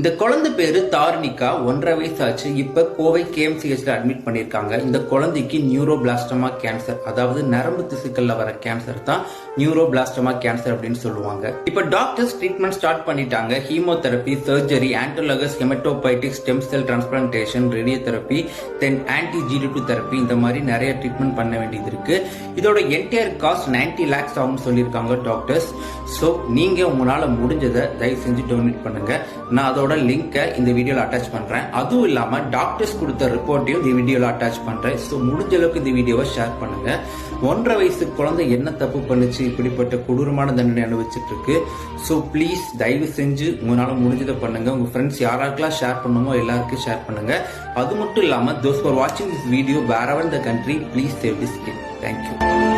இந்த குழந்தை பேரு தார்னிகா. ஒன்றரை வயசு ஆச்சு இப்ப கோவை கேஎம்சிஹெச்ல அட்மிட் பண்ணிருக்காங்க. இந்த குழந்தைக்கு நியூரோபிளாஸ்டமா கேன்சர் அதாவது நரம்பு திசுக்கள்ல வர கேன்சர் தான் நியூரோபிளாஸ்டமா கேன்சர் அப்படின்னு சொல்லுவாங்க. இப்ப டாக்டர்ஸ் ட்ரீட்மெண்ட் ஸ்டார்ட் பண்ணிட்டாங்க. Chemotherapy surgery autologous hematopoietic stem cell transplantation radiotherapy then anti GD two therapy இந்த மாதிரி நிறைய ட்ரீட்மெண்ட் பண்ண வேண்டியது இருக்கு. இதோட என்டையர் காஸ்ட் 90 லேக்ஸ் ஆகும்னு சொல்லியிருக்காங்க டாக்டர்ஸ் ஸோ நீங்க உங்களால முடிஞ்சதை தயவு செஞ்சு டொனேட் பண்ணுங்க. நான் அதோட லிங்கை இந்த வீடியோவில் அட்டாச் பண்ணுறேன் அதுவும் இல்லாமல் டாக்டர்ஸ் கொடுத்த ரிப்போர்ட்டையும் இந்த வீடியோவில் அட்டாச் பண்ணுறேன் ஸோ முடிஞ்ச அளவுக்கு இந்த வீடியோவை ஷேர் பண்ணுங்க. ஒன்றரை வயசு குழந்தை என்ன தப்பு பண்ணுச்சு இப்படிப்பட்ட கொடூரமான தண்டனை அனுபவிச்சுட்டு இருக்கு ஸோ ப்ளீஸ் தயவு செஞ்சு உங்களால் முடிஞ்சதை பண்ணுங்க. உங்க ஃப்ரெண்ட்ஸ் யாராருக்கெல்லாம் ஷேர் பண்ணுமோ எல்லாருக்கும் ஷேர் பண்ணுங்க. அது மட்டும் இல்லாமல் தோஸ் ஃபார் வாட்சிங் this video wherever the country please save this kid thank you